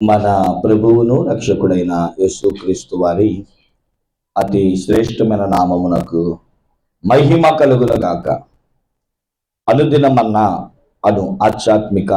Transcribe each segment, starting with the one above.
మన ప్రభువును రక్షకుడైన యేసుక్రీస్తు వారి అతి శ్రేష్టమైన నామమునకు మహిమ కలుగులగాక అనుదినమన్న అను ఆధ్యాత్మిక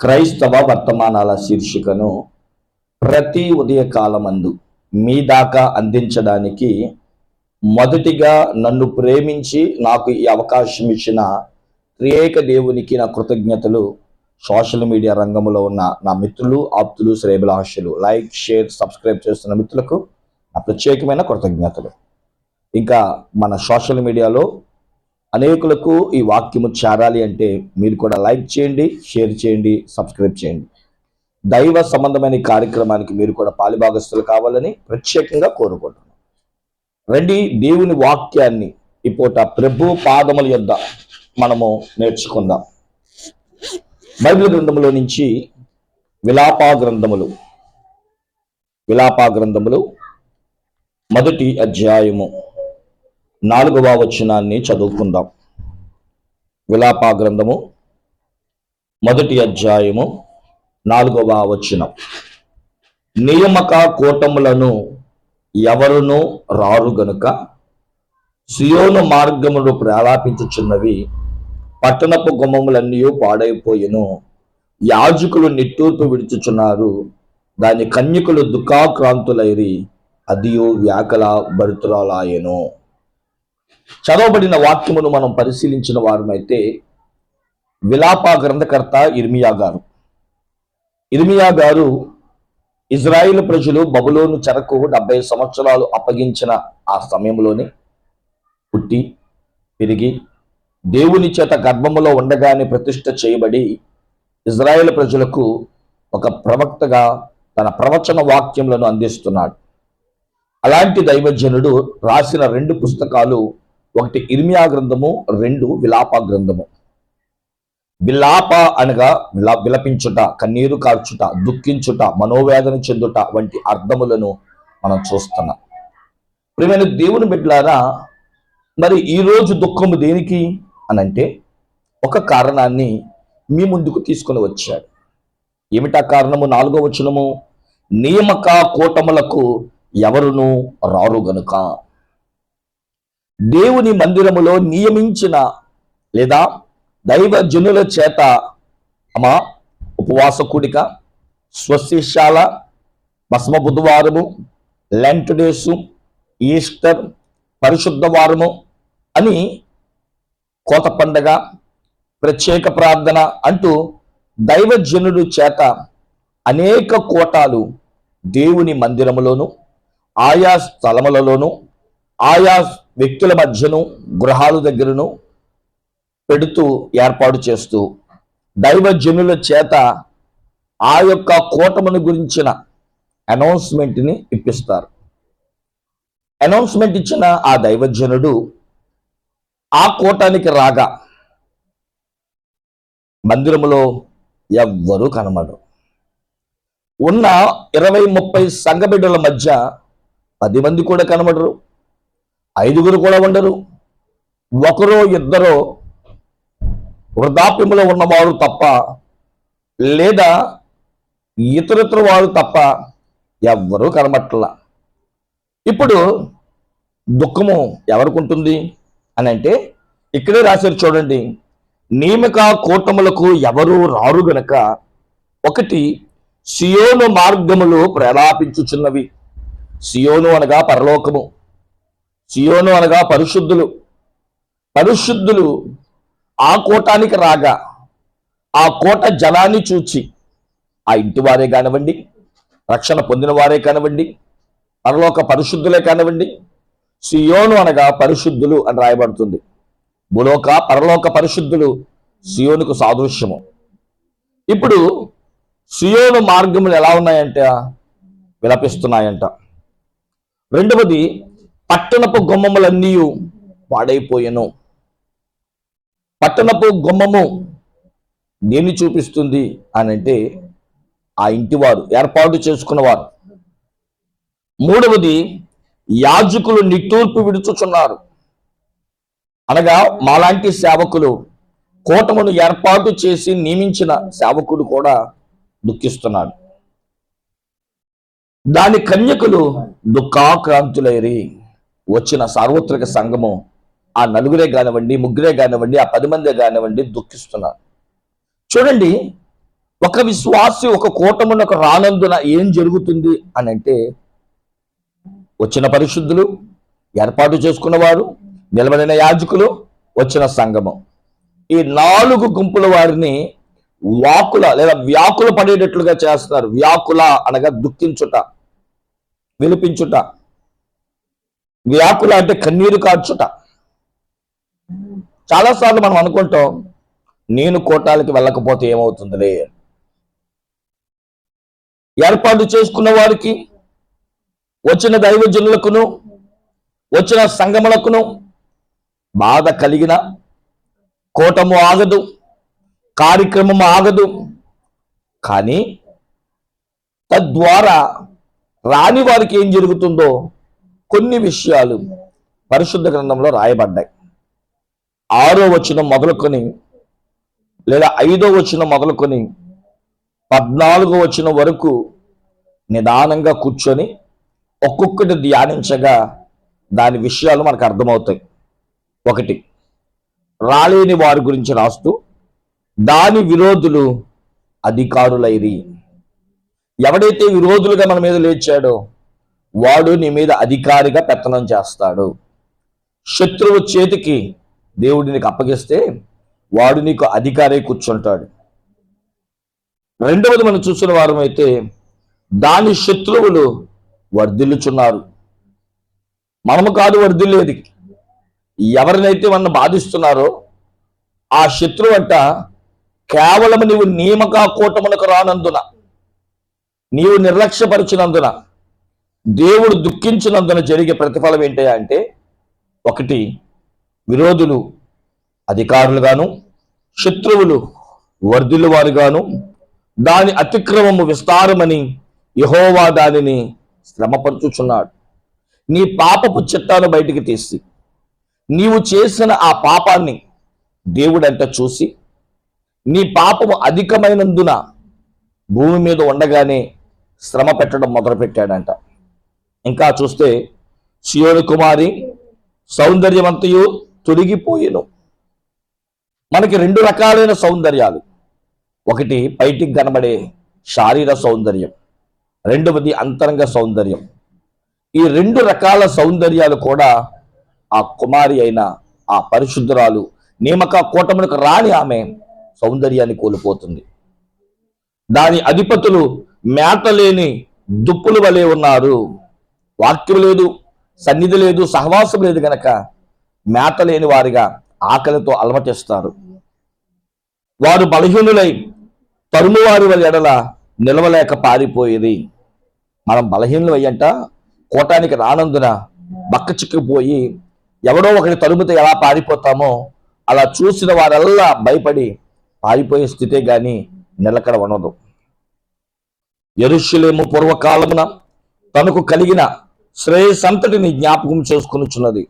క్రైస్తవ వర్తమానాల శీర్షికను ప్రతి ఉదయకాలమందు మీ దాకా అందించడానికి మొదటిగా నన్ను ప్రేమించి నాకు ఈ అవకాశం ఇచ్చిన త్రియేక దేవునికి నా కృతజ్ఞతలు సోషల్ మీడియా రంగంలో ఉన్న నా మిత్రులు ఆప్తులు శ్రేభిలాషులు లైక్ షేర్ సబ్స్క్రైబ్ చేస్తున్న మిత్రులకు నా ప్రత్యేకమైన కృతజ్ఞతలు. ఇంకా మన సోషల్ మీడియాలో అనేకులకు ఈ వాక్యము చేరాలి అంటే మీరు కూడా లైక్ చేయండి షేర్ చేయండి సబ్స్క్రైబ్ చేయండి. దైవ సంబంధమైన కార్యక్రమానికి మీరు కూడా పాలిభాగస్తులు కావాలని ప్రత్యేకంగా కోరుకుంటున్నాను రండి దేవుని వాక్యాన్ని ఈ పూట ప్రభు పాదముల యొద్ద మనము నేర్చుకుందాం. బైబిల్ గ్రంథములో నుంచి విలాపా గ్రంథములు విలాపా గ్రంథములు మొదటి అధ్యాయము నాలుగవ వచనాన్ని చదువుకుందాం. విలాపా గ్రంథము మొదటి అధ్యాయము నాలుగవ వచనం. నియమక కూటములను ఎవరునూ రారు గనుక సియోను మార్గములు ప్రాలాపించుచున్నవి పట్టణపు గుమ్మములన్నీ పాడైపోయెను. యాజకులు నిట్టూర్పు విడుచుచున్నారు. దాని కన్యకులు దుఃఖాక్రాంతులైరి అదియో వ్యాకల భరితురాలాయెను. చదవబడిన వాక్యమును మనం పరిశీలించిన వారమైతే విలాప గ్రంథకర్త ఇర్మియా గారు. ఇర్మియా గారు ఇజ్రాయిల్ ప్రజలు బబులోను చెరకు డెబ్బై సంవత్సరాలు అప్పగించిన ఆ సమయంలోనే పుట్టి పెరిగి దేవుని చేత గర్భములో ఉండగానే ప్రతిష్ట చేయబడి ఇజ్రాయేల్ ప్రజలకు ఒక ప్రవక్తగా తన ప్రవచన వాక్యములను అందిస్తున్నాడు. అలాంటి దైవజనుడు రాసిన రెండు పుస్తకాలు ఒకటి ఇర్మియా గ్రంథము రెండు విలాప గ్రంథము. విలాప అనగా విలా విలపించుట కన్నీరు కార్చుట దుఃఖించుట మనోవేదన చెందుట వంటి అర్థములను మనం చూస్తున్నాం. ప్రియమైన దేవుని బిడ్డలారా మరి ఈరోజు దుఃఖము దేనికి? అని అంటే ఒక కారణాన్ని మీ ముందుకు తీసుకొని వచ్చాడు. ఏమిటా కారణము? నాలుగో వచనము నియమక కూటములకు ఎవరును రారు గనుక. దేవుని మందిరములో నియమించిన లేదా దైవ జనుల చేత అమా ఉపవాస కూడిక స్వశిశాల భస్మ బుధవారము లెంట్ డేసు ఈస్టర్ పరిశుద్ధ వారము అని కోత పండగ ప్రత్యేక ప్రార్థన అంటూ దైవజనుడు చేత అనేక కోటాలు దేవుని మందిరములోను ఆయా స్థలములలోను ఆయా వ్యక్తుల మధ్యను గృహాల దగ్గరను పెడుతూ ఏర్పాటు చేస్తూ దైవజనుల చేత ఆ యొక్క కూటమును గురించిన అనౌన్స్మెంట్ని ఇప్పిస్తారు. అనౌన్స్మెంట్ ఇచ్చిన ఆ దైవజనుడు ఆ కూటానికి రాగా మందిరములో ఎవ్వరూ కనబడరు. ఉన్న ఇరవై ముప్పై సంఘబిడ్డల మధ్య పది మంది కూడా కనబడరు. ఐదుగురు కూడా ఉండరు. ఒకరో ఇద్దరో వృద్ధాప్యములో ఉన్నవారు తప్ప లేదా ఇతరితర వారు తప్ప ఎవ్వరూ కనబట్టలా. ఇప్పుడు దుఃఖము ఎవరికి ఉంటుంది? అని అంటే ఇక్కడే రాశారు చూడండి నియమక కూటములకు ఎవరు రారు గనక ఒకటి సియోను మార్గములు ప్రలాపించుచున్నవి సియోను అనగా పరలోకము సియోను అనగా పరిశుద్ధులు. పరిశుద్ధులు ఆ కోటానికి రాగా ఆ కోట జనాన్ని చూచి ఆ ఇంటి వారే కానివ్వండి రక్షణ పొందిన వారే కానివ్వండి పరలోక పరిశుద్ధులే కానివ్వండి సియోను అనగా పరిశుద్ధులు అని రాయబడుతుంది. భూలోక పరలోక పరిశుద్ధులు సియోనుకు సాదృశ్యము. ఇప్పుడు సియోను మార్గములు ఎలా ఉన్నాయంట? విలపిస్తున్నాయంట. రెండవది పట్టణపు గుమ్మములన్నీ పాడైపోయాను. పట్టణపు గుమ్మము దేన్ని చూపిస్తుంది అని అంటే ఆ ఇంటివారు ఏర్పాటు చేసుకున్నవారు. మూడవది యాజకులు నిట్టూర్పు విడుచుచున్నారు. అనగా మాలాంటి సేవకులు కూటమును ఏర్పాటు చేసి నియమించిన సేవకుడు కూడా దుఃఖిస్తున్నాడు. దాని కన్యకులు దుఃఖాక్రాంతులైరి. వచ్చిన సార్వత్రిక సంఘము ఆ నలుగురే కానివ్వండి ముగ్గురే కానివ్వండి ఆ పది మందే కానివ్వండి దుఃఖిస్తున్నారు. చూడండి ఒక విశ్వాసి ఒక కూటమునకు రానందున ఏం జరుగుతుంది అని అంటే వచ్చిన పరిశుద్ధులు ఏర్పాటు చేసుకున్నవారు నిలబడిన యాజకులు వచ్చిన సంగమం ఈ నాలుగు గుంపుల వారిని వాకుల లేదా వ్యాకుల పడేటట్లుగా చేస్తున్నారు. వ్యాకుల అనగా దుఃఖించుట విలిపించుట వ్యాకుల అంటే కన్నీరు కార్చుట. చాలాసార్లు మనం అనుకుంటాం నేను కోటాలకి వెళ్ళకపోతే ఏమవుతుందిలే? ఏర్పాటు చేసుకున్న వారికి వచ్చిన దైవజనులకును వచ్చిన సంగములకును బాధ కలిగిన కోటము ఆగదు కార్యక్రమం ఆగదు. కానీ తద్వారా రాని వారికి ఏం జరుగుతుందో కొన్ని విషయాలు పరిశుద్ధ గ్రంథంలో రాయబడ్డాయి. ఆరో వచనం మొదలుకొని లేదా ఐదో వచనం మొదలుకొని పద్నాలుగో వచనం వరకు నిదానంగా కూర్చొని ఒక్కొక్కటి ధ్యానించగా దాని విషయాలు మనకు అర్థమవుతాయి. ఒకటి రాలేని వారి గురించి రాస్తూ దాని విరోధులు అధికారులైరి. ఎవడైతే విరోధులుగా మన మీద లేచాడో వాడు నీ మీద అధికారిగా పెత్తనం చేస్తాడు. శత్రువు చేతికి దేవుడు నీకు అప్పగిస్తే వాడు నీకు అధికారి కూర్చుంటాడు. రెండవది మనం చూసిన వారం అయితే దాని శత్రువులు వర్ధిల్లుచున్నారు. మనము కాదు వర్ధిల్లేది. ఎవరినైతే మన బాధిస్తున్నారో ఆ శత్రువు అంట కేవలం నీవు నియమక కూటమునకు రానందున నీవు నిర్లక్ష్యపరిచినందున దేవుడు దుఃఖించినందున జరిగే ప్రతిఫలం ఏంటయ్యా అంటే ఒకటి విరోధులు అధికారులుగాను శత్రువులు వర్ధిల్లువారుగాను దాని అతిక్రమము విస్తారమని యహోవా దానిని శ్రమపరుచుచున్నాడు. నీ పాపపు చిత్తాను బయటికి తీసి నీవు చేసిన ఆ పాపాన్ని దేవుడంట చూసి నీ పాపము అధికమైనందున భూమి మీద ఉండగానే శ్రమ పెట్టడం మొదలుపెట్టాడంట. ఇంకా చూస్తే సియోని కుమారి సౌందర్యవంతయు తొలగిపోయేను. మనకి రెండు రకాలైన సౌందర్యాలు. ఒకటి బయటికి కనబడే శారీర సౌందర్యం. రెండవది అంతరంగ సౌందర్యం. ఈ రెండు రకాల సౌందర్యాలు కూడా ఆ కుమారి అయిన ఆ పరిశుద్ధురాలు నియమక కూటములకు రాని ఆమె సౌందర్యాన్ని కోల్పోతుంది. దాని అధిపతులు మేత లేని దుప్పుల వలె ఉన్నారు. వాక్యం లేదు సన్నిధి లేదు సహవాసం లేదు గనక మేత లేని వారిగా ఆకలితో అలమటిస్తారు. వారు బలహీనులై తరుము వారి ఎడల నిలవలేక పారిపోయేది. మనం బలహీనలు అయ్యంట కోటానికి రానందున బక్క చిక్కిపోయి ఎవడో ఒకటి తరుముతో ఎలా పారిపోతామో అలా చూసిన వారెల్లా భయపడి పారిపోయే స్థితే గాని నిలకడ ఉండదు. ఎరుషులేము పూర్వకాలమున తనకు కలిగిన శ్రేయసంతటిని జ్ఞాపకం చేసుకునిచున్నది.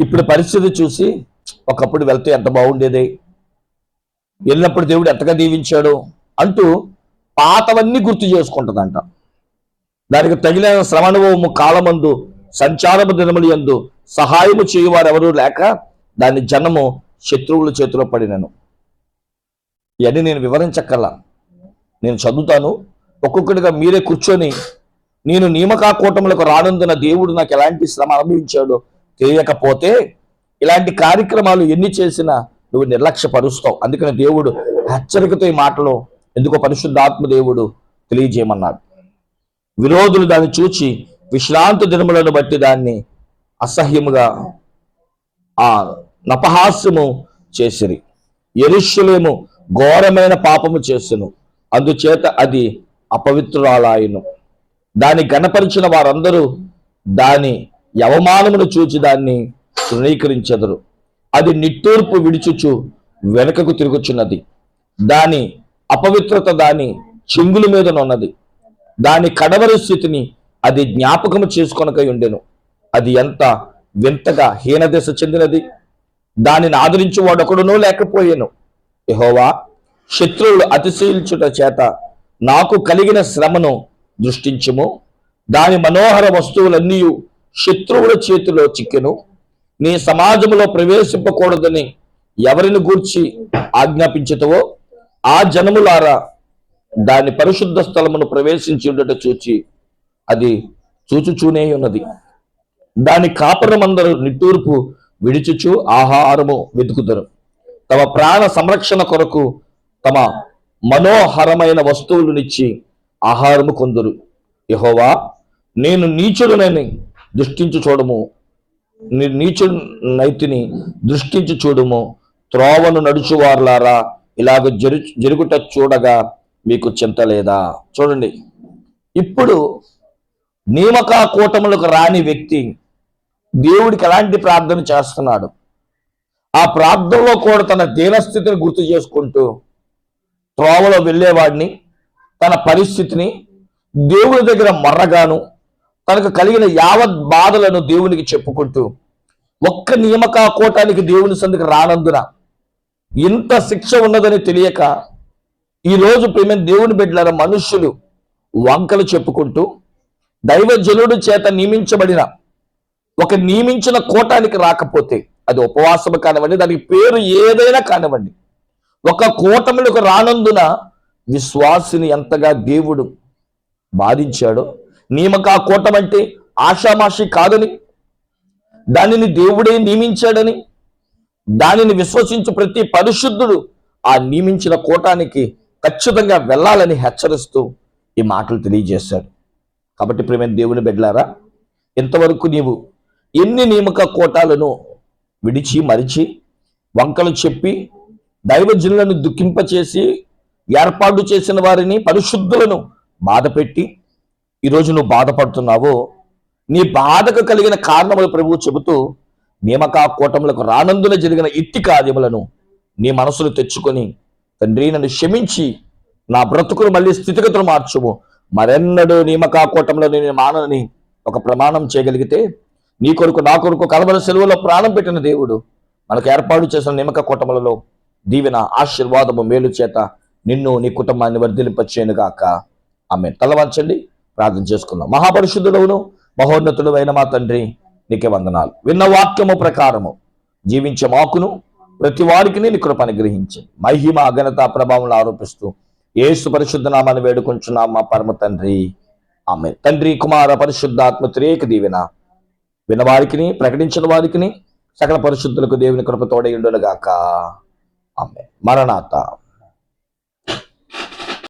ఇప్పుడు పరిస్థితి చూసి ఒకప్పుడు వెళ్తే ఎంత బాగుండేది? వెళ్ళినప్పుడు దేవుడు ఎంతగా దీవించాడు? అంటూ పాతవన్నీ గుర్తు చేసుకుంటుందంట. దానికి తగిన శ్రవణవము కాలమందు సంచారము దినములు యందు సహాయము చేయవారు ఎవరూ లేక దాని జనము శత్రువుల చేతిలో పడినను. ఇవన్నీ నేను వివరించక్కల నేను చదువుతాను. ఒక్కొక్కటిగా మీరే కూర్చొని నేను నియమకా కూటములకు రానందున దేవుడు నాకు ఎలాంటి శ్రమ అనుభవించాడో తెలియకపోతే ఇలాంటి కార్యక్రమాలు ఎన్ని చేసినా నువ్వు నిర్లక్ష్యపరుస్తావు. అందుకని దేవుడు హెచ్చరికతో ఈ మాటలో ఎందుకో పరిశుద్ధాత్మదేవుడు తెలియజేయమన్నాడు. విరోధులు దాన్ని చూచి విశ్రాంతి దినములను బట్టి దాన్ని అసహ్యముగా ఆ నపహాస్యము చేసిరి. ఎరుష్యులేము ఘోరమైన పాపము చేసెను. అందుచేత అది అపవిత్రురాలాయను. దాన్ని గణపరిచిన వారందరూ దాని యవమానమును చూచి దాన్ని తృణీకరించెదరు. అది నిట్టూర్పు విడిచుచు వెనుకకు తిరుగుచున్నది. దాని అపవిత్రత దాని చెంగుల మీదనున్నది దాని కడవరి స్థితిని అది జ్ఞాపకము చేసుకొనకై ఉండెను. అది ఎంత వింతగా హీనదశ చెందినది. దానిని ఆదరించి వాడొకడునూ లేకపోయాను. యహోవా శత్రువులు అతిశీల్చుట చేత నాకు కలిగిన శ్రమను దృష్టించుము. దాని మనోహర వస్తువులన్నీ శత్రువుల చేతిలో చిక్కెను. నీ సమాజంలో ప్రవేశింపకూడదని ఎవరిని గూర్చి ఆజ్ఞాపించటవో ఆ జనములారా దాని పరిశుద్ధ స్థలమును ప్రవేశించి ఉండటం చూచి అది చూచుచూనే ఉన్నది. దాని కాపురమందరు నిట్టూర్పు విడిచుచు ఆహారము వెతుకుతారు తమ ప్రాణ సంరక్షణ కొరకు తమ మనోహరమైన వస్తువులనిచ్చి ఆహారము కొందరు. యహోవా నేను నీచుడునని దృష్టించు చూడము. నీ నీచుడు నైతిని దృష్టించి చూడము. త్రోవను నడుచువారులారా ఇలాగ జరు జరుగుట చూడగా మీకు చింత లేదా? చూడండి. ఇప్పుడు నియమక కూటములకు రాని వ్యక్తి దేవుడికి ఎలాంటి ప్రార్థన చేస్తున్నాడు? ఆ ప్రార్థనలో కూడా తన దీనస్థితిని గుర్తు చేసుకుంటూ త్రోవలో వెళ్ళేవాడిని తన పరిస్థితిని దేవుని దగ్గర మర్రగాను తనకు కలిగిన యావత్ బాధలను దేవునికి చెప్పుకుంటూ ఒక్క నియమక కోటానికి దేవుని సందుకు రానందున ఇంత శిక్ష ఉన్నదని తెలియక ఈరోజు ప్రేమ దేవుని బిడ్డల మనుష్యులు వంకలు చెప్పుకుంటూ దైవజనుడు చేత నియమించబడిన ఒక నియమించిన కోటానికి రాకపోతే అది ఉపవాసము కానివ్వండి దానికి పేరు ఏదైనా కానివ్వండి ఒక కూటములకు రానందున విశ్వాసిని ఎంతగా దేవుడు బాధించాడో నియమక ఆ కూటమంటే ఆషామాషి కాదని దానిని దేవుడే నియమించాడని దానిని విశ్వసించు ప్రతి పరిశుద్ధుడు ఆ నియమించిన కూటానికి ఖచ్చితంగా వెళ్ళాలని హెచ్చరిస్తూ ఈ మాటలు తెలియజేశాడు. కాబట్టి ప్రేమ దేవుని బిడ్డలారా ఇంతవరకు నీవు ఎన్ని నియమక కోటాలను విడిచి మరిచి వంకలు చెప్పి దైవజనులను దుఃఖింపచేసి ఏర్పాటు చేసిన వారిని పరిశుద్ధులను బాధపెట్టి ఈరోజు నువ్వు బాధపడుతున్నావో నీ బాధకు కలిగిన కారణములు ప్రభువు చెబుతూ నియమకా కూటములకు రానందున జరిగిన ఇట్టి కార్యములను నీ మనసులు తెచ్చుకొని తండ్రి నన్ను క్షమించి నా బ్రతుకును మళ్ళీ స్థితిగతులు మార్చుము. మరెన్నడూ నియమకా కూటంలో నేను మానని ఒక ప్రమాణం చేయగలిగితే నీ కొరకు నా కొరకు కలవల సెలవులో ప్రాణం పెట్టిన దేవుడు మనకు ఏర్పాటు చేసిన నియమక కూటములలో దీవెన ఆశీర్వాదము మేలు చేత నిన్ను నీ కుటుంబాన్ని వర్ధిలింపచేయనుగాక ఆమె తలవంచండి. ప్రార్థన చేసుకుందాం. మహాపరిశుద్ధుడవును మహోన్నతుడు అయిన మా తండ్రి నీకే వందనాలు. విన్న వాక్యము ప్రకారము జీవించే మాకును ప్రతి వారికి నీ కృప అనుగ్రహించి. మహిమ అఘనత ప్రభావం ఆరోపిస్తూ ఏసు పరిశుద్ధ నామాన్ని వేడుకుంటున్నాం మా పరమ తండ్రి. ఆమె తండ్రి కుమార పరిశుద్ధాత్మ త్రేక దీవెన. వినవారికి ప్రకటించిన వారికి సకల పరిశుద్ధులకు దేవుని కృప తోడయుండునుగాక ఆమె మరణాత.